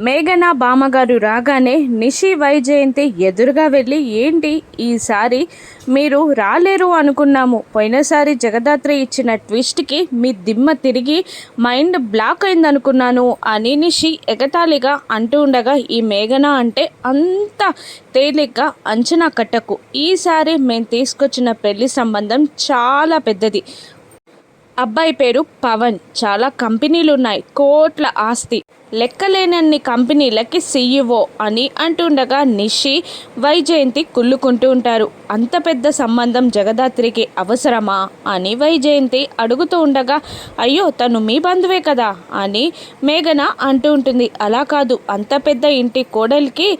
మేఘన బామ్మగారు రాగానే నిషి వైజయంతి ఎదురుగా వెళ్ళి ఏంటి? ఈసారి మీరు రాలేరు అనుకున్నాము. పోయినసారి జగదాత్రి ఇచ్చిన ట్విస్ట్కి మీ దిమ్మ తిరిగి మైండ్ బ్లాక్ అయిందనుకున్నాను అని నిషి ఎగతాళిగా అంటూ ఉండగా ఈ మేఘన అంటే అంత తేలిగ్గా అంచనా కట్టకు. ఈసారి మేము తీసుకొచ్చిన పెళ్ళి సంబంధం చాలా పెద్దది. అబ్బాయి పేరు పవన్. చాలా కంపెనీలు ఉన్నాయి కోట్ల ఆస్తి. లెక్కలేనన్ని కంపెనీలకి సీఈఓ అని అంటుండగా నిషి వైజయంతి కుళ్ళుకుంటూ ఉంటారు. అంత పెద్ద సంబంధం జగదాత్రికి అవసరమా అని వైజయంతి అడుగుతూ ఉండగా అయ్యో తను మీ బంధువే కదా అని మేఘన అంటూ ఉంటుంది. అలా కాదు అంత పెద్ద ఇంటి కోడలికి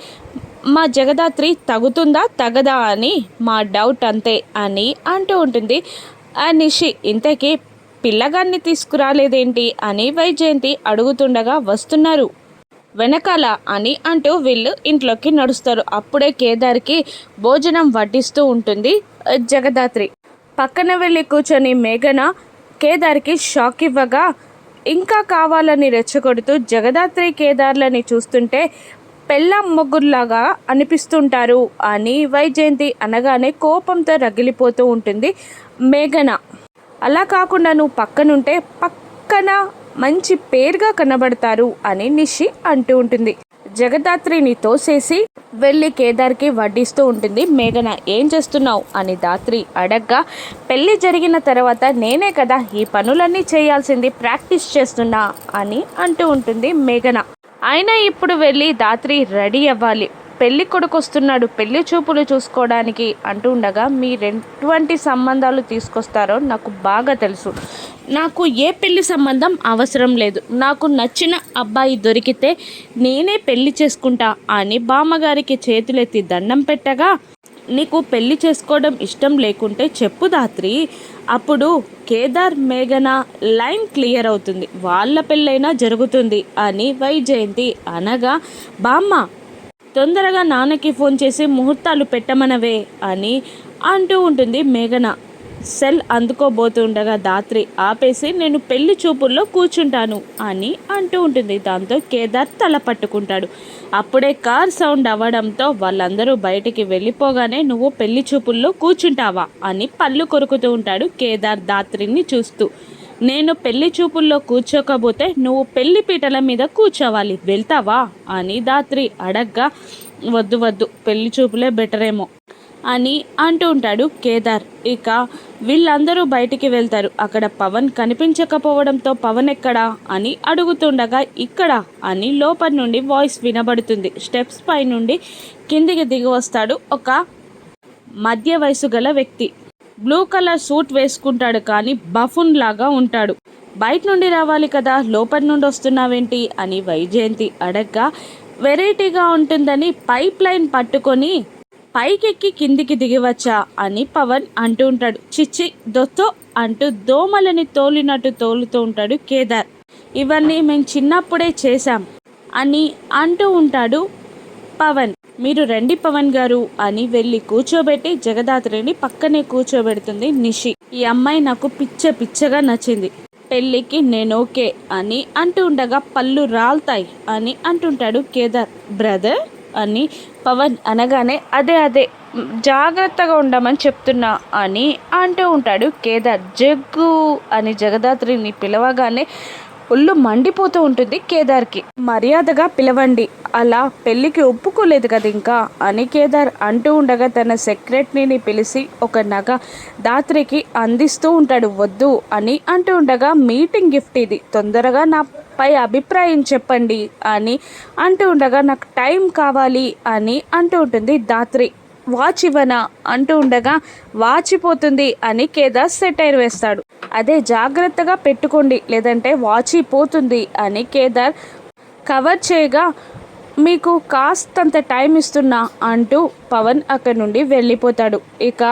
మా జగదాత్రి తగుతుందా తగదా అని మా డౌట్ అంతే అని అంటూ ఉంటుంది. ఆ నిషి ఇంతకీ పిల్లగాన్ని తీసుకురాలేదేంటి అని వైజయంతి అడుగుతుండగా వస్తున్నారు. వెనకాల అని అంటూ వీళ్ళు ఇంట్లోకి నడుస్తారు. అప్పుడే కేదార్కి భోజనం వడ్డిస్తూ ఉంటుంది జగదాత్రి. పక్కన వెళ్ళి కూర్చొని మేఘన కేదార్కి షాక్ ఇవ్వగా ఇంకా కావాలని రెచ్చగొడుతూ జగదాత్రి కేదార్లని చూస్తుంటే పెళ్ళం మొగ్గుల్లాగా అనిపిస్తుంటారు అని వైజయంతి అనగానే కోపంతో రగిలిపోతూ ఉంటుంది మేఘన. అలా కాకుండా నువ్వు పక్కనుంటే పక్కన మంచి పేరుగా కనబడతారు అని నిషి అంటూ ఉంటుంది. జగదాత్రిని తోసేసి వెళ్ళి కేదార్కి వడ్డిస్తూ ఉంటుంది. మేఘన ఏం చేస్తున్నావు? అని దాత్రి అడగ్గా పెళ్ళి జరిగిన తర్వాత నేనే కదా ఈ పనులన్నీ చేయాల్సింది ప్రాక్టీస్ చేస్తున్నా అని అంటూ ఉంటుంది మేఘన. అయినా ఇప్పుడు వెళ్ళి దాత్రి రెడీ అవ్వాలి. పెళ్ళి కొడుకు వస్తున్నాడు పెళ్ళి చూపులు చూసుకోవడానికి అంటూ ఉండగా మీరు ఎటువంటి సంబంధాలు తీసుకొస్తారో నాకు బాగా తెలుసు. నాకు ఏ పెళ్ళి సంబంధం అవసరం లేదు. నాకు నచ్చిన అబ్బాయి దొరికితే నేనే పెళ్ళి చేసుకుంటా అని బామ్మగారికి చేతులెత్తి దండం పెట్టగా నీకు పెళ్ళి చేసుకోవడం ఇష్టం లేకుంటే చెప్పు దాత్రి. అప్పుడు కేదార్ మేఘన లైన్ క్లియర్ అవుతుంది. వాళ్ళ పెళ్ళైనా జరుగుతుంది అని వైజయంతి అనగా బామ్మ తొందరగా నాన్నకి ఫోన్ చేసి ముహూర్తాలు పెట్టమనవే అని అంటూ ఉంటుంది మేఘన. సెల్ అందుకోబోతుండగా దాత్రి ఆపేసి నేను పెళ్ళి చూపుల్లో కూర్చుంటాను అని అంటూ ఉంటుంది. దాంతో కేదార్ తల పట్టుకుంటాడు. అప్పుడే కార్ సౌండ్ అవ్వడంతో వాళ్ళందరూ బయటికి వెళ్ళిపోగానే నువ్వు పెళ్ళి చూపుల్లో కూర్చుంటావా? అని పళ్ళు కొరుకుతూ ఉంటాడు కేదార్ దాత్రిని చూస్తూ. నేను పెళ్ళి చూపుల్లో కూర్చోకపోతే నువ్వు పెళ్ళి పీటల మీద కూర్చోవాలి. వెళ్తావా? అని దాత్రి అడగ్గా వద్దు వద్దు పెళ్ళి చూపులే బెటర్ ఏమో అని అంటూ ఉంటాడు కేదార్. ఇక వీళ్ళందరూ బయటికి వెళ్తారు. అక్కడ పవన్ కనిపించకపోవడంతో పవన్ ఎక్కడా? అని అడుగుతుండగా ఇక్కడ అని లోపల నుండి వాయిస్ వినబడుతుంది. స్టెప్స్ పై నుండి కిందికి దిగి వస్తాడు ఒక మధ్య వయసు గల వ్యక్తి. బ్లూ కలర్ సూట్ వేసుకుంటాడు కానీ బఫున్ లాగా ఉంటాడు. బయట నుండి రావాలి కదా లోపల నుండి వస్తున్నావేంటి అని వైజయంతి అడగ్గా వెరైటీగా ఉంటుందని పైప్ లైన్ పట్టుకొని పైకెక్కి కిందికి దిగివచ్చా అని పవన్ అంటూ ఉంటాడు. చిచ్చి దొత్తో అంటూ దోమలని తోలినట్టు తోలుతూ ఉంటాడు కేదార్. ఇవన్నీ మేము చిన్నప్పుడే చేశాం అని అంటూ ఉంటాడు పవన్. మీరు రండి పవన్ గారు అని వెళ్ళి కూర్చోబెట్టి జగదాత్రిని పక్కనే కూర్చోబెడుతుంది నిషి. ఈ అమ్మాయి నాకు పిచ్చ పిచ్చగా నచ్చింది. పెళ్ళికి నేను ఓకే అని అంటూ ఉండగా పళ్ళు రాల్తాయి అని అంటుంటాడు కేదార్. బ్రదర్ అని పవన్ అనగానే అదే అదే జాగ్రత్తగా ఉండమని చెప్తున్నా అని అంటూ ఉంటాడు కేదార్. జగ్గు అని జగదాత్రిని పిలవగానే ఒళ్ళు మండిపోతూ ఉంటుంది కేదార్కి. మర్యాదగా పిలవండి. అలా పెళ్ళికి ఒప్పుకోలేదు కదా ఇంకా. అని కేదార్ అంటూ ఉండగా తన సెక్రటరీని పిలిచి ఒక నగ దాత్రికి అందిస్తూ ఉంటాడు. వద్దు అని అంటూ ఉండగా మీటింగ్ గిఫ్ట్ ఇది. తొందరగా నా పై అభిప్రాయం చెప్పండి అని అంటూ ఉండగా నాకు టైం కావాలి అని అంటూ ఉంటుంది దాత్రి. వాచ్ ఇవ్వనా అంటూ ఉండగా వాచిపోతుంది అని కేదార్ సెటైర్ వేస్తాడు. అదే జాగ్రత్తగా పెట్టుకోండి లేదంటే వాచి పోతుంది అని కేదార్ కవర్ చేయగా మీకు కాస్తంత టైం ఇస్తున్నా అంటూ పవన్ అక్కడి నుండి వెళ్ళిపోతాడు. ఇక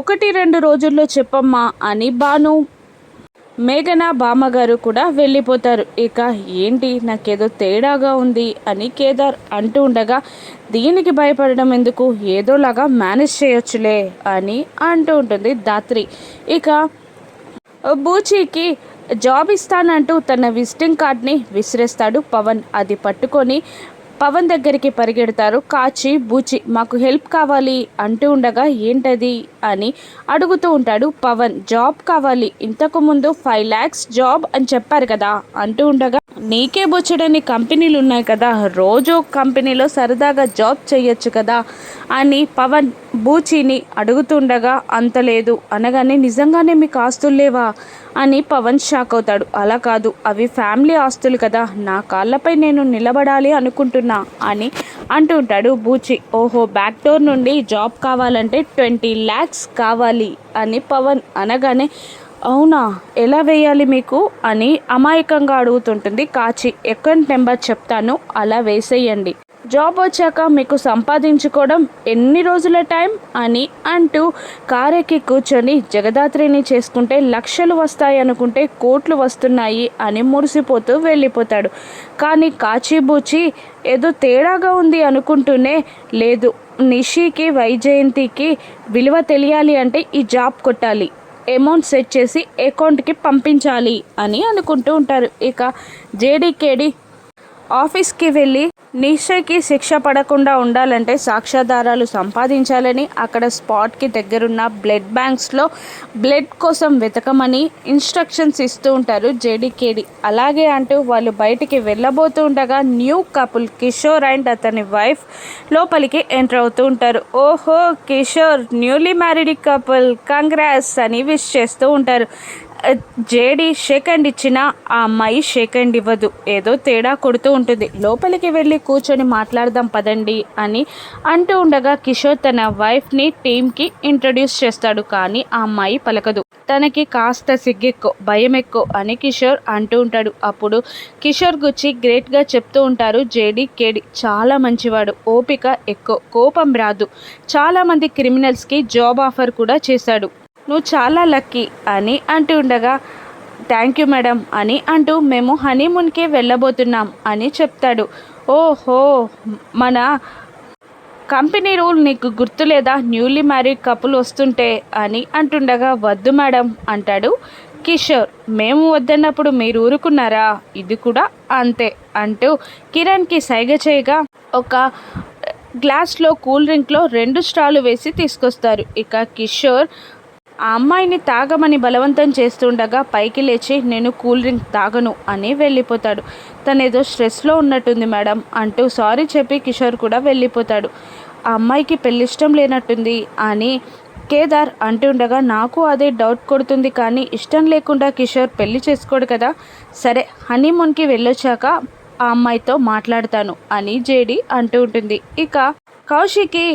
ఒకటి రెండు రోజుల్లో చెప్పమ్మా అని బాను మేఘన బామ్మగారు కూడా వెళ్ళిపోతారు. ఇక ఏంటి? నాకేదో తేడాగా ఉంది అని కేదార్ అంటూ ఉండగా దీనికి భయపడడం ఎందుకు? ఏదోలాగా మేనేజ్ చేయొచ్చులే అని అంటూ ఉంటుంది దాత్రి ఇక బూచీకి జాబ్ ఇస్తానంటూ తన విజిటింగ్ కార్డ్ని విసిరేస్తాడు పవన్. అది పట్టుకొని పవన్ దగ్గరికి పరిగెడతారు. కాచి బూచి మాకు హెల్ప్ కావాలి అంటూ ఉండగా ఏంటది అని అడుగుతూ ఉంటాడు పవన్. జాబ్ కావాలి. ఇంతకు ముందు ఫైవ్ ల్యాక్స్ జాబ్ అని చెప్పారు కదా అంటూ ఉండగా నీకే బొచ్చడని కంపెనీలు ఉన్నాయి కదా. రోజు కంపెనీలో సరదాగా జాబ్ చేయొచ్చు కదా అని పవన్ బూచిని అడుగుతుండగా అంత లేదు అనగానే నిజంగానే మీకు ఆస్తులు లేవా అని పవన్ షాక్ అవుతాడు. అలా కాదు అవి ఫ్యామిలీ ఆస్తులు కదా నా కాళ్ళపై నేను నిలబడాలి అనుకుంటున్నా అని అంటూ ఉంటాడు బూచి. ఓహో బ్యాక్ డోర్ నుండి జాబ్ కావాలంటే ట్వంటీ ల్యాక్స్ కావాలి అని పవన్ అనగానే అవునా? ఎలా వేయాలి మీకు? అని అమాయకంగా అడుగుతుంటుంది కాచి. అకౌంట్ నెంబర్ చెప్తాను అలా వేసేయండి. జాబ్ వచ్చాక మీకు సంపాదించుకోవడం ఎన్ని రోజుల టైం? అని అంటూ కారెక్కి కూర్చొని జగదాత్రిని చేసుకుంటే లక్షలు వస్తాయి అనుకుంటే కోట్లు వస్తున్నాయి అని మురిసిపోతూ వెళ్ళిపోతాడు. కానీ కాచిబూచి ఏదో తేడాగా ఉంది అనుకుంటూనే లేదు. నిషికి వైజయంతికి విలువ తెలియాలి అంటే ఈ జాబ్ కొట్టాలి. అమౌంట్ సెట్ చేసి అకౌంట్కి పంపించాలి అని అనుకుంటూ ఉంటారు. ఇక జేడీకేడి ఆఫీస్కి వెళ్ళి నిశ్చయ్కి శిక్ష పడకుండా ఉండాలంటే సాక్ష్యాధారాలు సంపాదించాలని అక్కడ స్పాట్కి దగ్గరున్న బ్లడ్ బ్యాంక్స్లో బ్లడ్ కోసం వెతకమని ఇన్స్ట్రక్షన్స్ ఇస్తూ ఉంటారు జేడీకేడి అలాగే అంటూ వాళ్ళు బయటికి వెళ్ళబోతూ ఉండగా న్యూ కపుల్ కిషోర్ అండ్ అతని వైఫ్ లోపలికి ఎంటర్ అవుతూ ఉంటారు. ఓహో Kishore newly married couple congrats అని విష్ చేస్తూ ఉంటారు. జేడి షేక్ హ్యాండ్ ఇచ్చిన ఆ అమ్మాయి షేక్ హ్యాండ్ ఇవ్వదు. ఏదో తేడా కొడుతూ ఉంటుంది. లోపలికి వెళ్ళి కూర్చొని మాట్లాడదాం పదండి అని అంటూ ఉండగా కిషోర్ తన వైఫ్ని టీంకి ఇంట్రడ్యూస్ చేస్తాడు కానీ ఆ అమ్మాయి పలకదు. తనకి కాస్త సిగ్గెక్కో భయం ఎక్కువ అని కిషోర్ అంటూ ఉంటాడు. అప్పుడు కిషోర్ గుచ్చి గ్రేట్గా చెప్తూ ఉంటారు జేడి కేడి చాలా మంచివాడు ఓపిక ఎక్కువ కోపం రాదు. చాలామంది క్రిమినల్స్కి జాబ్ ఆఫర్ కూడా చేశాడు. నువ్వు చాలా లక్కీ అని అంటూ ఉండగా థ్యాంక్ యూ మేడం అని అంటూ మేము హనీమూన్కి వెళ్ళబోతున్నాం అని చెప్తాడు. ఓహో మన కంపెనీ రూల్ నీకు గుర్తులేదా? న్యూలీ మ్యారీడ్ కపుల్ వస్తుంటే అని అంటుండగా వద్దు మేడం అంటాడు కిషోర్. మేము వద్దన్నప్పుడు మీరు ఊరుకున్నారా? ఇది కూడా అంతే అంటూ కిరణ్కి సైగ చేయగా ఒక గ్లాస్లో కూల్ డ్రింక్లో రెండు స్టాలు వేసి తీసుకొస్తారు. ఇక కిషోర్ ఆ అమ్మాయిని తాగమని బలవంతం చేస్తుండగా పైకి లేచి నేను కూల్ డ్రింక్ తాగను అని వెళ్ళిపోతాడు. తనేదో ఏదో స్ట్రెస్లో ఉన్నట్టుంది మేడం అంటూ సారీ చెప్పి కిషోర్ కూడా వెళ్ళిపోతాడు. ఆ అమ్మాయికి పెళ్ళి ఇష్టం లేనట్టుంది అని కేదార్ అంటుండగా నాకు అదే డౌట్ కొడుతుంది కానీ ఇష్టం లేకుండా కిషోర్ పెళ్ళి చేసుకోడు కదా సరే హనీమూన్కి వెళ్ళొచ్చాక ఆ అమ్మాయితో మాట్లాడతాను అని జేడి అంటూ ఉంటుంది. ఇక కౌశికి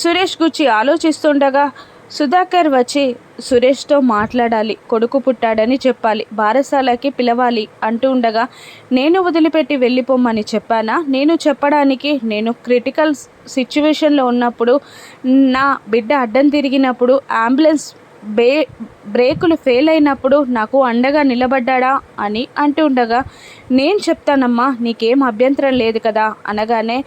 సురేష్ గుచ్చి ఆలోచిస్తుండగా సుధాకర్ వచ్చి సురేష్తో మాట్లాడాలి కొడుకు పుట్టాడని చెప్పాలి బారసాలకి పిలవాలి అంటూ ఉండగా నేను వదిలిపెట్టి వెళ్ళిపోమని చెప్పానా? నేను చెప్పడానికి నేను క్రిటికల్ సిచ్యువేషన్లో ఉన్నప్పుడు నా బిడ్డ అడ్డం తిరిగినప్పుడు అంబులెన్స్ బే బ్రేకులు ఫెయిల్ అయినప్పుడు నాకు అండగా నిలబడ్డాడా? అని అంటూ ఉండగా నేను చెప్తానమ్మా నీకేం అభ్యంతరం లేదు కదా? అనగానే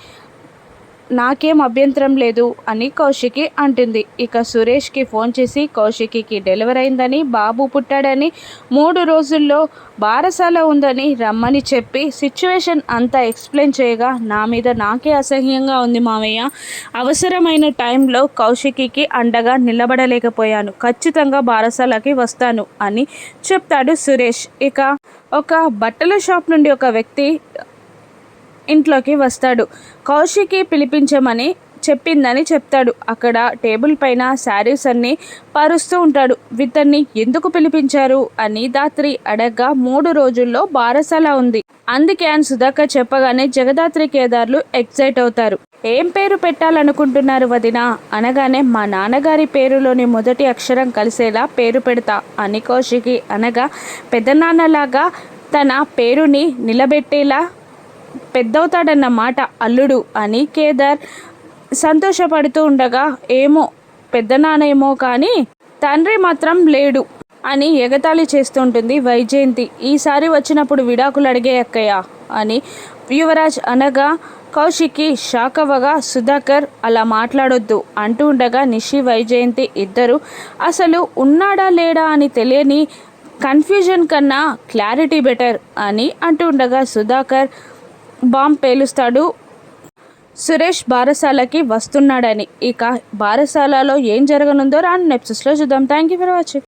నాకేం అభ్యంతరం లేదు అని కౌశికి అంటుంది. ఇక సురేష్కి ఫోన్ చేసి కౌశికికి డెలివరీ అయిందని బాబు పుట్టాడని మూడు రోజుల్లో బారసాల ఉందని రమ్మని చెప్పి సిచ్యువేషన్ అంతా ఎక్స్ప్లెయిన్ చేయగా నా మీద నాకే అసహ్యంగా ఉంది మామయ్య. అవసరమైన టైంలో కౌశికికి అండగా నిలబడలేకపోయాను. ఖచ్చితంగా బారసాలకి వస్తాను అని చెప్తాడు సురేష్. ఇక ఒక బట్టల షాప్ నుండి ఒక వ్యక్తి ఇంట్లోకి వస్తాడు. కౌశికి పిలిపించమని చెప్పిందని చెప్తాడు. అక్కడ టేబుల్ పైన శారీస్ అన్ని పరుస్తూ ఉంటాడు. వితన్ని ఎందుకు పిలిపించారు? అని దాత్రి అడగ్గా మూడు రోజుల్లో బారసాల ఉంది. అందుకే అని సుధాకర్ చెప్పగానే జగదాత్రి కేదార్లు ఎక్సైట్ అవుతారు. ఏం పేరు పెట్టాలనుకుంటున్నారు వదిన? అనగానే మా నాన్నగారి పేరులోని మొదటి అక్షరం కలిసేలా పేరు పెడతా అని కౌశికి అనగా పెద్దనాన్నలాగా తన పేరుని నిలబెట్టేలా పెద్దవుతాడన్నమాట అల్లుడు అని కేదార్ సంతోషపడుతూ ఉండగా ఏమో పెద్దనానేమో కానీ తండ్రి మాత్రం లేడు అని ఎగతాళి చేస్తుంటుంది వైజయంతి. ఈసారి వచ్చినప్పుడు విడాకులు అడిగే అక్కయ్య అని యువరాజ్ అనగా కౌశిక్కి షాక్ అవ్వగా సుధాకర్ అలా మాట్లాడొద్దు అంటూ ఉండగా నిషి వైజయంతి ఇద్దరు అసలు ఉన్నాడా లేడా అని తెలియని కన్ఫ్యూజన్ కన్నా క్లారిటీ బెటర్ అని అంటూ ఉండగా సుధాకర్ బాంబ్ పేలుస్తాడు. సురేష్ బారసాలకి వస్తున్నాడని. ఇక బారసాలలో ఏం జరగనుందో రాను నెప్సెస్లో చూద్దాం. Thank you for watching